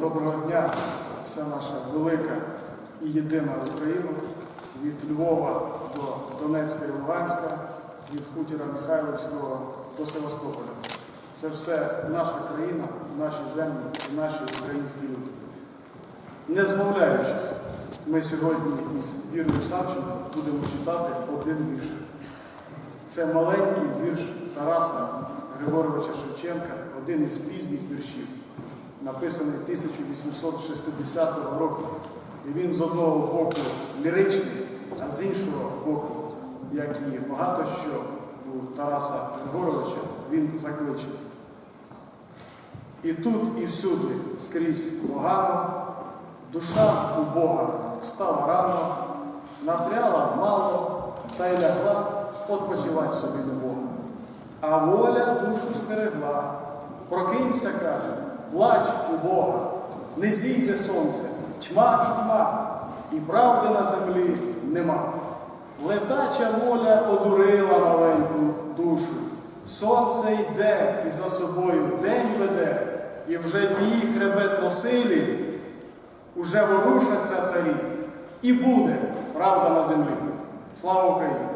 Доброго дня, вся наша велика і єдина Україна, від Львова до Донецька і Луганська, від хутора Михайлівського до Севастополя. Це все наша країна, наші землі і наші українські люди. Не змовляючись, ми сьогодні із Вірою Савченко будемо читати один вірш. Це маленький вірш Тараса Григоровича Шевченка, один із пізніх віршів, написаний 1860 року. І він з одного боку ліричний, а з іншого боку, як і багато що у Тараса Григоровича, він закличний. І тут, і всюди скрізь погано, душа у Бога встала рано, напряла мало, та й лягла odpoчивать собі до Бога. А воля душу стерегла, прокинься, каже, плач у Бога, не зійде сонце, тьма і тьма, і правди на землі нема. Летача воля одурила маленьку душу. Сонце йде і за собою день веде, і вже тії хребетно силі, уже ворушаться царі, і буде правда на землі. Слава Україні!